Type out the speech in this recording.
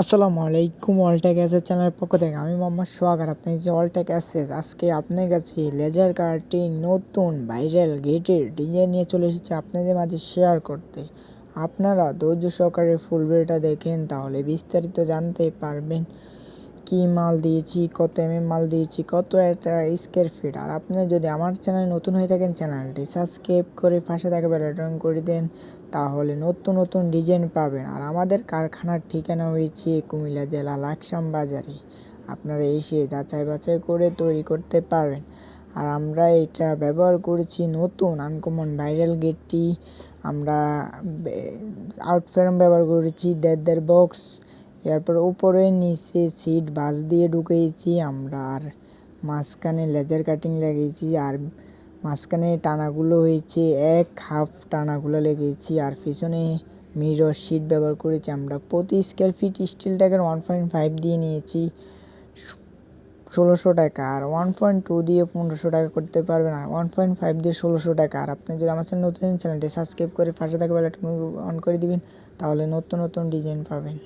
আসসালামু আলাইকুম অলটেক অ্যাসের চ্যানেলের পক্ষ থেকে আমি মোহাম্মদ সোহাগার আপনি যে অলটেক অ্যাসেস আজকে আপনার কাছে লেজার কাটিং নতুন ভাইরাল গেটের ডিজাইন নিয়ে চলে এসেছে আপনাদের মাঝে শেয়ার করতে। আপনারা ধৈর্য সহকারে ফুল ভিডিওটা দেখেন, তাহলে বিস্তারিত জানতে পারবেন। কি মাল দিয়েছি, কত এম মাল দিয়েছি, কত একটা স্কোয়ার ফিট আর আপনি যদি আমার চ্যানেল নতুন হয়ে থাকেন চ্যানেলটি সাবস্ক্রাইব করে পাশে থাকা বেলাটন করে দেন, তাহলে নতুন নতুন ডিজাইন পাবেন। আর আমাদের কারখানার ঠিকানা হয়েছে কুমিল্লা জেলা লাকসাম বাজারে। আপনারা এসে যাচাই বাছাই করে তৈরি করতে পারবেন। আর আমরা এটা ব্যবহার করেছি নতুন আনকমন ভাইরাল গেটটি আমরা আউট ফ্রেম ব্যবহার করেছি, দেড় দেড় বক্স এরপর উপরে নিচে সিট বাস দিয়ে ঢুকিয়েছি আমরা, আর মাঝখানে লেজার কাটিং লাগিয়েছি, আর মাঝখানে টানাগুলো হয়েছে, এক হাফ টানাগুলো লেগেছি, আর পিছনে মিরর সিট ব্যবহার করেছি আমরা। প্রতি স্কোয়ার ফিট স্টিল ট্যাগের ওয়ান পয়েন্ট ফাইভ দিয়ে নিয়েছি, ষোলোশো টাকা, আর ওয়ান পয়েন্ট টু দিয়ে পনেরোশো টাকা করতে পারবেন, আর ওয়ান পয়েন্ট ফাইভ দিয়ে ষোলোশো টাকা। আর আপনি যদি আমার চ্যানেল নতুন, চ্যানেলটি সাবস্ক্রাইব করে পাশে থাকা বেলাটা অন করে দিবেন, তাহলে নতুন নতুন ডিজাইন পাবেন।